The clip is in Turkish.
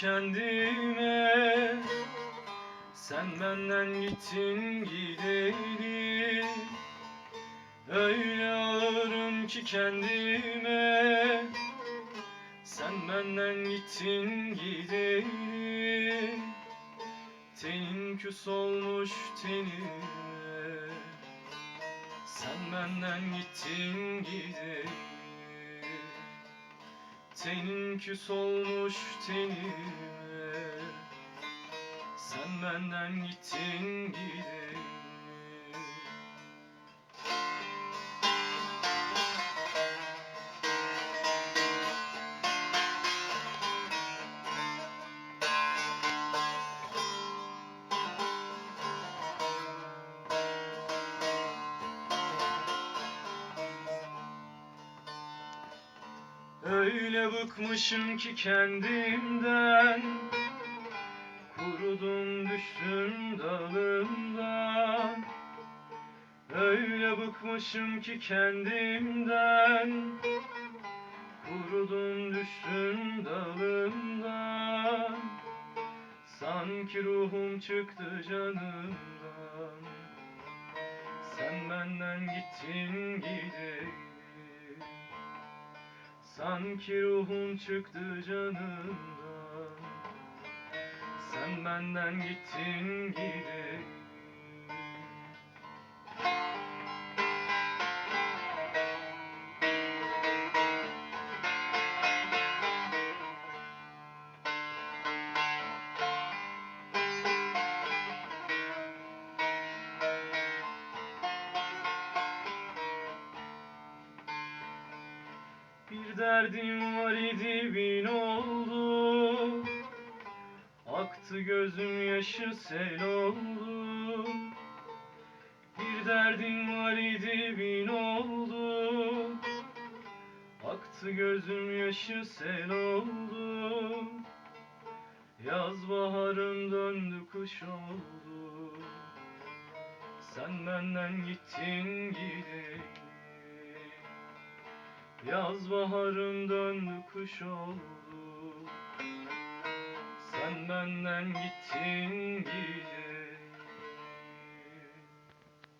kendime. Sen benden gittin gideli Öyle ağlarım ki kendime. Sen benden gittin gideli Tenin küs olmuş tenime. Sen benden gittin gideli Tenin küs olmuş tenime. Sen benden gittin gideli Öyle bıkmışım ki kendimden. Kurudum düştüm dalımdan. Öyle bıkmışım ki kendimden. Kurudum düştüm dalımdan. Sanki ruhum çıktı canımdan. Sen benden gittin gideli Sanki ruhum çıktı canımdan. Sen benden gittin gideli derdim var idi bin oldu. Aktı gözüm yaşı sel oldu. Bir derdim var idi bin oldu. Aktı gözüm yaşı sel oldu. Yaz baharım döndü kış oldu. Sen benden gittin gideli Yaz baharım döndü kış oldu? Sen benden gittin gideli